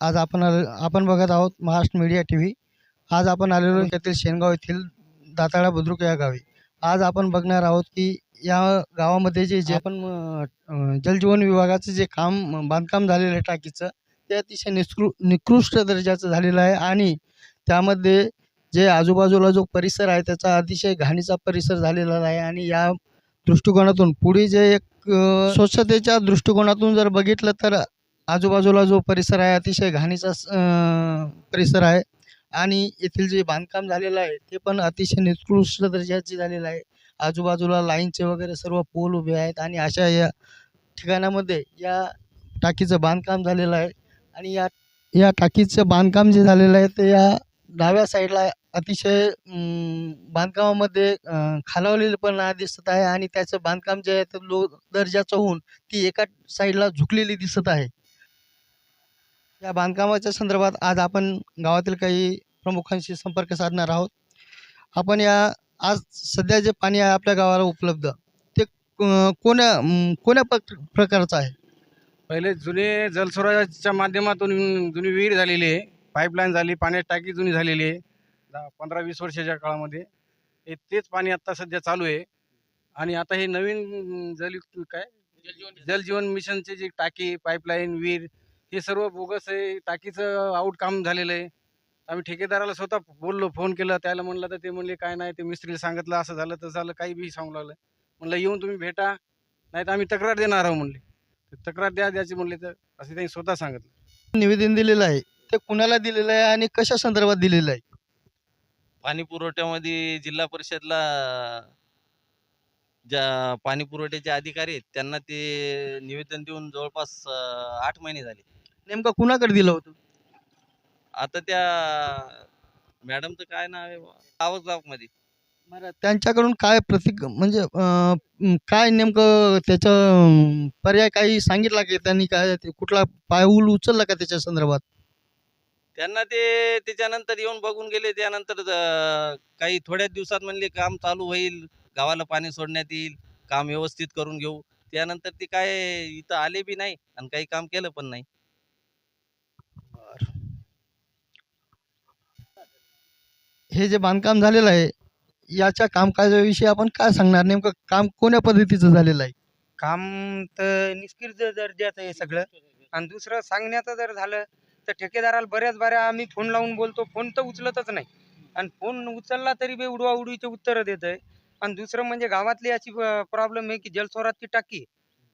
आज आपण आलो आपण बघत आहोत महाराष्ट्र मीडिया टी व्ही आज आपण आलेलो त्यातील शेनगाव येथील दाताळा बुद्रुक या गावी. आज आपण बघणार आहोत की या गावामध्ये जे जे आपण जलजीवन विभागाचं जे काम बांधकाम झालेलं आहे टाकीचं ते अतिशय निष्कृ निकृष्ट दर्जाचं झालेलं आहे आणि त्यामध्ये जे आजूबाजूला जो परिसर आहे त्याचा अतिशय घाणीचा परिसर झालेला आहे आणि या दृष्टिकोनातून पुढे जे एक स्वच्छतेच्या दृष्टिकोनातून जर बघितलं तर आजूबाजूला जो परिसर आहे अतिशय घाणीचा स- परिसर आहे. आणि येथील जे बांधकाम झालेलं आहे ते पण अतिशय निकृष्ट दर्जाचे झालेलं आहे. आजूबाजूला लाईनचे वगैरे सर्व पोल उभे आहेत आणि अशा या ठिकाणामध्ये या टाकीचं बांधकाम झालेलं आहे. आणि या या टाकीचं बांधकाम जे झालेलं आहे ते या डाव्या साईडला अतिशय बांधकामामध्ये खालावलेलं पण दिसत आहे. आणि त्याचं बांधकाम जे आहे ते लो दर्जाचं होऊन ती एका साईडला झुकलेली दिसत आहे. या बांधकामाच्या संदर्भात आज आपण गावातील काही प्रमुखांशी संपर्क साधणार आहोत. आपण या आज सध्या जे पाणी आहे आपल्या गावाला उपलब्ध ते कोण्या कोण्या प्रकारचं आहे? पहिले जुने जलस्रोताच्या माध्यमातून जुनी विहीर झालेली आहे पाईपलाईन झाली पाण्याची टाकी जुनी झालेली आहे दहा पंधरा वीस वर्षाच्या काळामध्ये. हे तेच पाणी आत्ता सध्या चालू आहे. आणि आता हे नवीन जल काय? जलजीवन मिशनचे जे टाकी पाईपलाईन विहीर हे सर्व बोगस आहे टाकीचं आउट काम झालेलं आहे. आम्ही ठेकेदाराला स्वतः बोललो फोन केला त्याला म्हणलं तर ते म्हणले काय नाही. ते मिस्त्रीला सांगितलं असं झालं तर झालं काही बी सांगू लागलं. म्हणलं येऊन तुम्ही भेटा नाही तर आम्ही तक्रार देणार आहोत म्हणले. तर तक्रार द्या द्यायची म्हणले तर असं त्यांनी स्वतः सांगितलं. निवेदन दिलेलं आहे. ते कुणाला दिलेलं आहे आणि कशा संदर्भात दिलेलं आहे? पाणी पुरवठ्यामध्ये जिल्हा परिषदला ज्या पाणी पुरवठ्याचे अधिकारी आहेत त्यांना ते निवेदन देऊन जवळपास आठ महिने झाले. नेमकं कुणाकडे दिलं होतं? आता त्या मॅडमचं काय नाव आहे आवकजावकमध्ये बरं त्यांच्याकडून काय प्रतिक म्हणजे अं, काय नेमकं त्याचं अं, पर्याय काही सांगितला की त्यांनी काय ते कुठला पाऊल उचलला का त्याच्या संदर्भात? त्यांना ते त्याच्यानंतर येऊन बघून गेले त्यानंतर अं, काही थोड्याच दिवसात म्हणले काम चालू होईल गावाला पाणी सोडण्यात येईल काम व्यवस्थित करून घेऊ. त्यानंतर ते काय इथं आले बी नाही आणि काही काम केलं पण नाही. हे जे बांधकाम झालेलं आहे याच्या कामकाजाविषयी आपण काय सांगणार? नेमकं काम कोण्या पद्धतीचं झालेलं आहे? काम तर निष्क्रिय दर्जाचं आहे सगळं. आणि दुसरं सांगण्याचं जर झालं तर ठेकेदाराला बऱ्याच बऱ्या आम्ही फोन लावून बोलतो. फोन तर उचलतच नाही. आणि फोन उचलला तरी बे उडवा उडवीचे उत्तरं देत आहे आणि दुसरं म्हणजे गावातली अशी प्रॉब्लेम आहे की जलस्वरातची टाकी. आहे.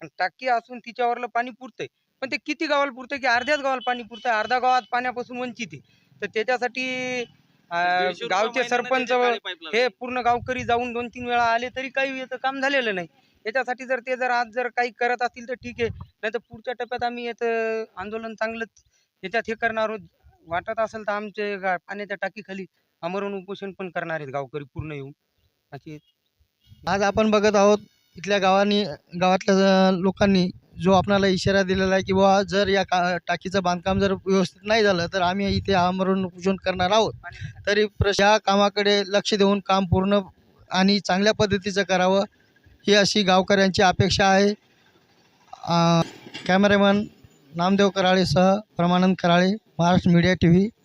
आणि टाकी असून तिच्यावरलं पाणी पुरतंय. पण ते किती गावाला पुरतंय की अर्ध्याच गावाला पाणी पुरतंय. अर्ध्या गावात पाण्यापासून वंचित आहे. तर त्याच्यासाठी अं, दीडशे रुपये गावचे महिन्यानं सरपंच काळे pipe. हे पूर्ण गावकरी जाऊन दोन तीन वेळा आले तरी काही याचं काम झालेलं नाही. याच्यासाठी जर ते जर आज जर काही करत असतील तर ठीक आहे. नाही तर पुढच्या टप्प्यात आम्ही याचं आंदोलन चांगलंच याच्यात हे करणार आहोत. वाटत असेल तर आमचे गा- पाण्याच्या टाकीखाली आमरण उपोषण पण करणार आहेत गावकरी पूर्ण येऊन. अशी आज आपण बघत आहोत इथल्या गावांनी गावातल्या अं, लोकांनी जो आपणाला इशारा दिलेला आहे की जर या का टाकीचं बांधकाम जर व्यवस्थित नाही झालं तर आम्ही इथे आमरण उपोषण करणार आहोत. तरी प्रश या कामाकडे लक्ष देऊन काम पूर्ण आणि चांगल्या पद्धतीचं करावं ही अशी गावकऱ्यांची अपेक्षा आहे. अं, cameraman Namdev कराळेसह Paramanand Karale Maharashtra media T V